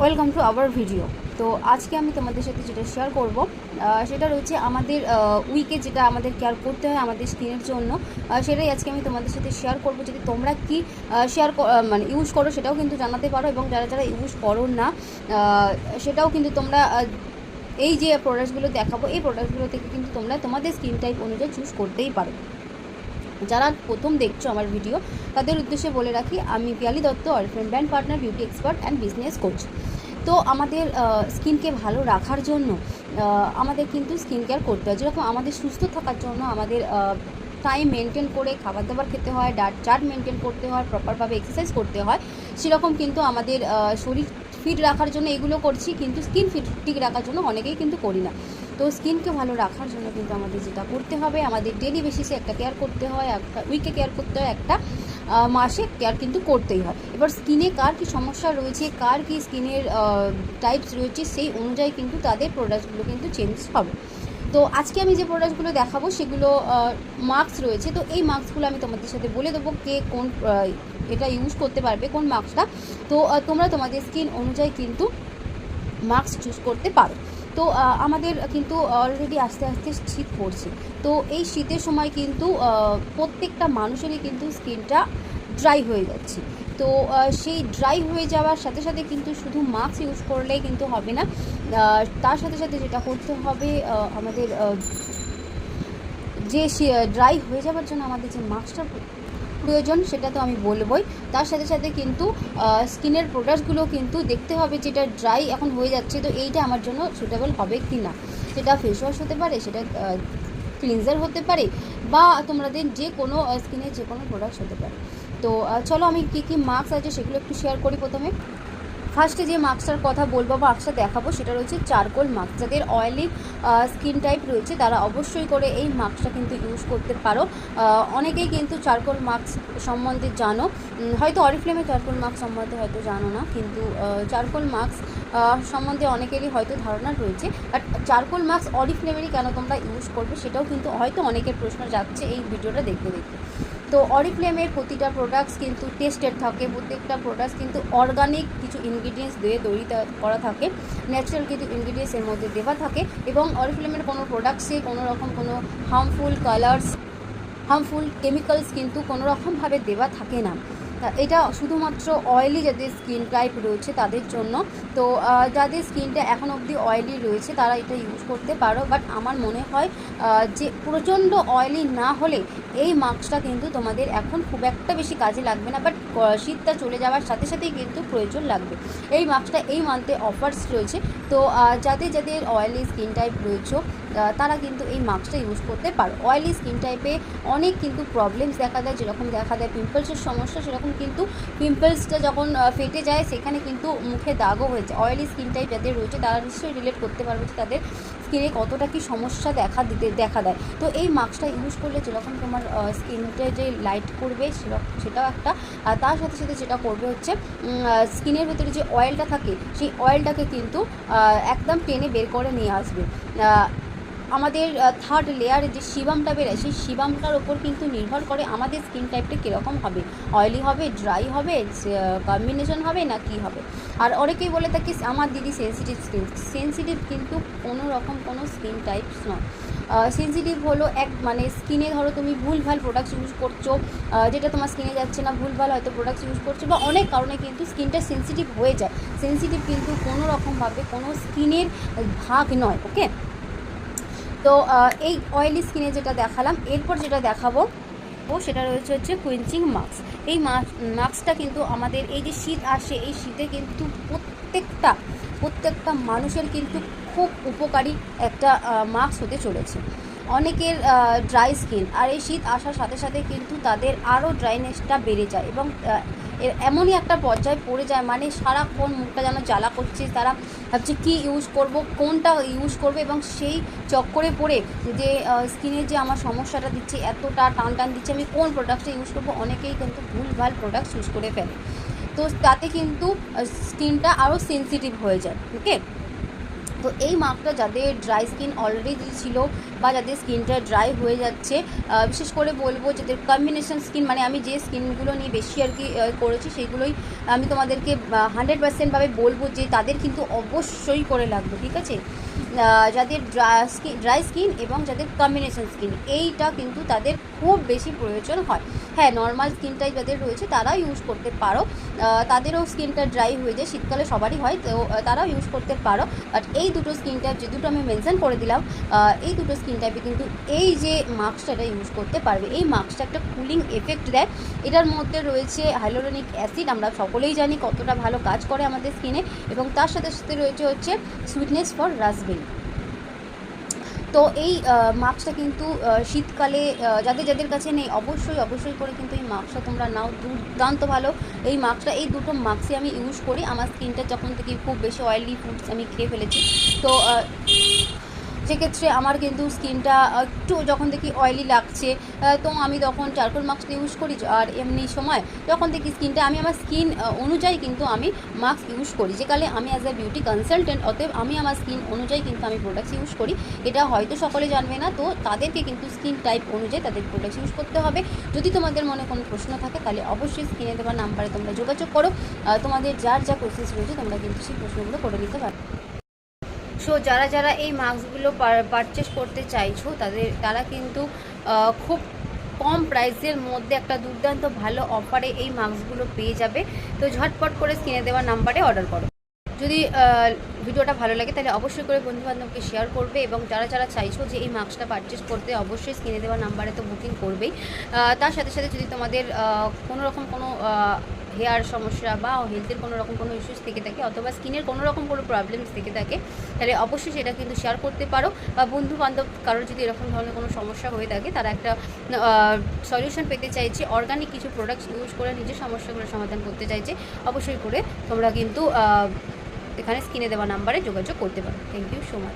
Welcome to our video তো আজকে আমি তোমাদের সাথে যেটা শেয়ার করব সেটা রয়েছে আমাদের উইকে যেটা আমাদের কেয়ার করতে হয় আমাদের স্কিনের জন্য সেটাই আজকে আমি তোমাদের সাথে শেয়ার করব। যদি তোমরা কি শেয়ার মানে ইউজ করো সেটাও কিন্তু জানাতে পারো এবং যারা যারা ইউজ করো না সেটাও কিন্তু তোমরা এই যে প্রোডাক্টসগুলো দেখাবো, এই প্রোডাক্টসগুলো থেকে কিন্তু তোমরা তোমাদের স্কিন টাইপ অনুযায়ী চুজ করতেই পারো। যারা প্রথম দেখছ আমার ভিডিও তাদের উদ্দেশ্যে বলে রাখি, আমি Piyali Dutta orphan brand partner beauty expert and business coach তো আমাদের স্কিনকে ভালো রাখার জন্য আমাদের কিন্তু স্কিন কেয়ার করতে হয়। যেরকম আমাদের সুস্থ থাকার জন্য আমাদের টাইম মেনটেন করে খাবার দাবার খেতে হয় ডাট চার্ট মেনটেন করতে হয় প্রপারভাবে এক্সারসাইজ করতে হয়, সেরকম কিন্তু আমাদের শরীর ফিট রাখার জন্য এগুলো করছি, কিন্তু স্কিন ফিট ঠিক রাখার জন্য অনেকেই কিন্তু করি না। তো স্কিনকে ভালো রাখার জন্য কিন্তু আমাদের যেটা করতে হবে, আমাদের ডেলি বেসিসে একটা কেয়ার করতে হয়, একটা উইকে কেয়ার করতে হয়, একটা মাসে কেয়ার কিন্তু করতেই হয়। এবার স্কিনে কার কি সমস্যা রয়েছে, কার কি স্কিনের টাইপস রয়েছে সেই অনুযায়ী কিন্তু তাদের প্রোডাক্টগুলো কিন্তু চেঞ্জ হবে। তো আজকে আমি যে প্রোডাক্টগুলো দেখাবো সেগুলো মাস্ক রয়েছে। তো এই মাস্কগুলো আমি তোমাদের সাথে বলে দেবো কে কোন এটা ইউজ করতে পারবে, কোন মাস্কটা তো তোমরা তোমাদের স্কিন অনুযায়ী কিন্তু মাস্ক চুজ করতে পারো। তো আমাদের কিন্তু অলরেডি আস্তে আস্তে শীত পড়ছে। তো এই শীতের সময় কিন্তু প্রত্যেকটা মানুষেরই কিন্তু স্কিনটা ড্রাই হয়ে যাচ্ছে। তো সেই ড্রাই হয়ে যাওয়ার সাথে সাথে কিন্তু শুধু মাস্ক ইউজ করলেই কিন্তু হবে না। তার সাথে সাথে যেটা করতে হবে আমাদের যে ড্রাই হয়ে যাওয়ার জন্য আমাদের যে মাস্কটা প্রয়োজন, সেটা তো আমি বলবই। তার সাথে সাথে কিন্তু স্কিনের প্রোডাক্টগুলো কিন্তু দেখতে হবে যেটা ড্রাই এখন হয়ে যাচ্ছে, তো এইটা আমার জন্য সুটেবল হবে কি না সেটা ফেস ওয়াশ হতে পারে, সেটা ক্লিনজার হতে পারে, বা তোমাদের যে কোনো স্কিনের যে কোনো প্রোডাক্ট হতে পারে। তো চলো আমি কী কী মাস্ক আছে সেগুলো একটু শেয়ার করি প্রথমে। ফার্স্টে যে মাস্কটার কথা বলব বা মাস্কটা দেখাবো সেটা রয়েছে চারকোল মাস্ক যাদের অয়েলি স্কিন টাইপ রয়েছে, তারা অবশ্যই করে এই মাস্কটা কিন্তু ইউজ করতে পারো। অনেকেই কিন্তু চারকোল মাস্ক সম্বন্ধে জানো। হয়তো অরিফ্লেমে চারকোল মাস্ক সম্বন্ধে হয়তো জানো না, কিন্তু চারকোল মাস্ক সম্বন্ধে অনেকেরই হয়তো ধারণা রয়েছে। বাট চারকোল মাস্ক অরিফ্লেমেরই কেন তোমরা ইউজ করবে সেটাও কিন্তু হয়তো অনেকের প্রশ্ন যাচ্ছে এই ভিডিওটা দেখতে দেখতে। তো অরিফ্লেমের প্রতিটা প্রোডাক্টস কিন্তু টেস্টেড থাকে। প্রত্যেকটা প্রোডাক্টস কিন্তু অর্গানিক কিছু ইনগ্রিডিয়েন্টস দিয়ে তৈরি করা থাকে। ন্যাচারাল কিছু ইনগ্রিডিয়েন্টস এর মধ্যে দেওয়া থাকে এবং অরিফ্লেমের কোনো প্রোডাক্টসে কোনো রকম কোনো হার্মফুল কালার্স হার্মফুল কেমিক্যালস কিন্তু কোনো রকমভাবে দেওয়া থাকে না। এটা শুধুমাত্র অয়েলি যাদের স্কিন টাইপ রয়েছে তাদের জন্য। তো যাদের স্কিনটা এখন অবধি অয়েলি রয়েছে তারা এটা ইউজ করতে পারো। বাট আমার মনে হয় যে প্রচণ্ড অয়েলি না হলে এই মাস্কটা কিন্তু তোমাদের এখন খুব একটা বেশি কাজে লাগবে না বাট শীতটা চলে যাওয়ার সাথে সাথেই কিন্তু প্রয়োজন লাগবে। এই মাস্কটা এই মান্থে অফার্স রয়েছে। তো যাদের যাদের অয়েলি স্কিন টাইপ রয়েছে তারা কিন্তু এই মাস্কটা ইউজ করতে পারো। অয়েলি স্কিন টাইপে অনেক কিন্তু প্রবলেমস দেখা দেয়, যেরকম দেখা দেয় পিম্পলসের সমস্যা, সেরকম কিন্তু পিম্পলসটা যখন ফেটে যায়, সেখানে কিন্তু মুখে দাগও হয়েছে অয়েলি স্কিন টাইপ যাদের রয়েছে, তারা নিশ্চয়ই রিলেট করতে পারবে যে তাদের স্কিনে কতটা কি সমস্যা দেখা দিতে, দেখা দেয়? তো এই মাস্কটা ইউজ করলে যেরকম তোমার স্কিনটা যে লাইট করবে সেটাও একটা, আর তার সাথে সাথে যেটা করবে হচ্ছে স্কিনের ভেতরে যে অয়েলটা থাকে, সেই অয়েলটাকে কিন্তু একদম টেনে বের করে নিয়ে আসবে। আমাদের থার্ড লেয়ারে যে শিবামটা বেরোয়, সেই শিবামটার ওপর কিন্তু নির্ভর করে আমাদের স্কিন টাইপটা কীরকম হবে? অয়েলি হবে ড্রাই হবে কম্বিনেশন হবে না কি হবে? আর অনেকেই বলে থাকি, আমার দিদি সেন্সিটিভ স্কিন সেন্সিটিভ কিন্তু কোনো রকম কোনো স্কিন টাইপস নয়। সেন্সিটিভ হলো এক মানে স্কিনে ধরো তুমি ভুলভাল প্রোডাক্টস ইউজ করছ যেটা তোমার স্কিনে যাচ্ছে না, ভুলভাল হয়তো প্রোডাক্টস ইউজ করছ, বা অনেক কারণে কিন্তু স্কিনটা সেন্সিটিভ হয়ে যায়। সেন্সিটিভ কিন্তু কোনো রকমভাবে কোনো স্কিনের ভাগ নয় ওকে তো এই অয়েলি স্কিনে যেটা দেখালাম, এরপর যেটা দেখাবো, ও সেটা রয়েছে হচ্ছে কুইঞ্চিং মাস্ক এই মাস্কটা কিন্তু আমাদের এই যে শীত আসে, এই শীতে কিন্তু প্রত্যেকটা প্রত্যেকটা মানুষের কিন্তু খুব উপকারী একটা মাস্ক হতে চলেছে। অনেকের ড্রাই স্কিন আর এই শীত আসার সাথে সাথে কিন্তু তাদের আরও ড্রাইনেসটা বেড়ে যায় এবং আহ, এ- এমনই একটা পর্যায়ে পড়ে যায় মানে সারাক্ষণ মুখটা যেন জ্বালা করছে তারা ভাবছে কী ইউজ করব কোনটা ইউজ করবে এবং সেই চক্করে পড়ে যে স্কিনের যে আমার সমস্যাটা দিচ্ছে এতটা টান টান দিচ্ছে আমি কোন প্রোডাক্টটা ইউজ করব অনেকেই কিন্তু ভুলভাল প্রোডাক্ট ইউজ করে ফেলে। তো তাতে কিন্তু স্কিনটা আরও সেন্সিটিভ হয়ে যায় ওকে তো এই মাস্কটা যাদের ড্রাই স্কিন অলরেডি ছিল বা যাদের স্কিনটা ড্রাই হয়ে যাচ্ছে। বিশেষ করে বলব যাদের কম্বিনেশন স্কিন মানে আমি যে স্কিনগুলো নিয়ে বেশি আর কি করেছি সেইগুলোই আমি তোমাদেরকে হান্ড্রেড পার্সেন্টভাবে বলব যে তাদের কিন্তু অবশ্যই করে লাগবে, ঠিক আছে? যাদের ড্রাই স্কিন ড্রাই স্কিন এবং যাদের কম্বিনেশন স্কিন এইটা কিন্তু তাদের খুব বেশি প্রয়োজন হয়। হ্যাঁ নর্মাল স্কিন টাইপ যাদের রয়েছে তারা ইউজ করতে পারো। তাদেরও স্কিনটা ড্রাই হয়ে যায়, শীতকালে সবারই হয়, তো তারাও ইউজ করতে পারো। বাট এই দুটো স্কিন টাইপ যে দুটো আমি মেনশন করে দিলাম এই দুটো স্কিন টাইপে কিন্তু এই যে মাস্কটা এটা ইউজ করতে পারবে। এই মাস্কটা একটা কুলিং এফেক্ট দেয়। এটার মধ্যে রয়েছে হাইলোরনিক অ্যাসিড আমরা সকলেই জানি কতটা ভালো কাজ করে আমাদের স্কিনে এবং তার সাথে সাথে রয়েছে হচ্ছে সুইটনেস ফর রাসবেরি তো এই মাস্কটা কিন্তু শীতকালে যাদের যাদের কাছে নেই, অবশ্যই অবশ্যই করে কিন্তু এই মাস্কটা তোমরা নাও। দুর্দান্ত ভালো। এই মাস্কটা এই দুটো মাস্কই আমি ইউজ করি। আমার স্কিনটা যখন থেকে খুব বেশি অয়েলি ফুডস আমি খেয়ে ফেলেছি। তো সেক্ষেত্রে আমার কিন্তু স্কিনটা একটু যখন দেখি অয়েলি লাগছে তো আমি তখন চারকোল মাস্কটা ইউজ করি। আর এমনি সময় যখন দেখি স্কিনটা, আমি আমার স্কিন অনুযায়ী কিন্তু আমি মাস্ক ইউজ করি। যে কালে আমি অ্যাজ এ বিউটি কনসালটেন্ট অতএব আমি আমার স্কিন অনুযায়ী কিন্তু আমি প্রোডাক্টস ইউজ করি। এটা হয়তো সকলে জানবে না, তো তাদেরকে কিন্তু স্কিন টাইপ অনুযায়ী তাদের প্রোডাক্টস ইউজ করতে হবে। যদি তোমাদের মনে কোনো প্রশ্ন থাকে, তাহলে অবশ্যই স্ক্রিনে দেওয়া নাম্বারে তোমরা যোগাযোগ করো। তোমাদের যার যা প্রসেস রয়েছে, তোমরা কিন্তু সেই প্রশ্নগুলো করে নিতে পারো সো যারা যারা এই মাস্কগুলো পারচেস করতে চাইছো, তাদের, তারা কিন্তু খুব কম প্রাইসের মধ্যে একটা দুর্দান্ত ভালো অফারে এই মাস্কগুলো পেয়ে যাবে। তো ঝটপট করে স্ক্রিনে দেওয়া নাম্বারে অর্ডার করো। যদি ভিডিওটা ভালো লাগে তাহলে অবশ্যই করে বন্ধুবান্ধবকে শেয়ার করবে এবং যারা যারা চাইছো যে এই মাস্কটা পারচেস করতে, অবশ্যই স্ক্রিনে দেওয়া নাম্বারে তো বুকিং করবেই। তার সাথে সাথে যদি তোমাদের কোনো রকম কোনো হেয়ার সমস্যা বা হেলথের কোনো রকম কোনো ইস্যুস থেকে থাকে অথবা স্কিনের কোনো রকম কোনো প্রবলেমস থেকে থাকে, তাহলে অবশ্যই সেটা কিন্তু শেয়ার করতে পারো বা বন্ধু বান্ধব কারোর যদি এরকম ধরনের কোনো সমস্যা হয়ে থাকে, তারা একটা সলিউশন পেতে চাইছে অর্গানিক কিছু প্রোডাক্টস ইউজ করে নিজের সমস্যাগুলো সমাধান করতে চাইছে, অবশ্যই করে তোমরা কিন্তু এখানে স্ক্রিনে দেওয়া নাম্বারে যোগাযোগ করতে পারো। Thank you so much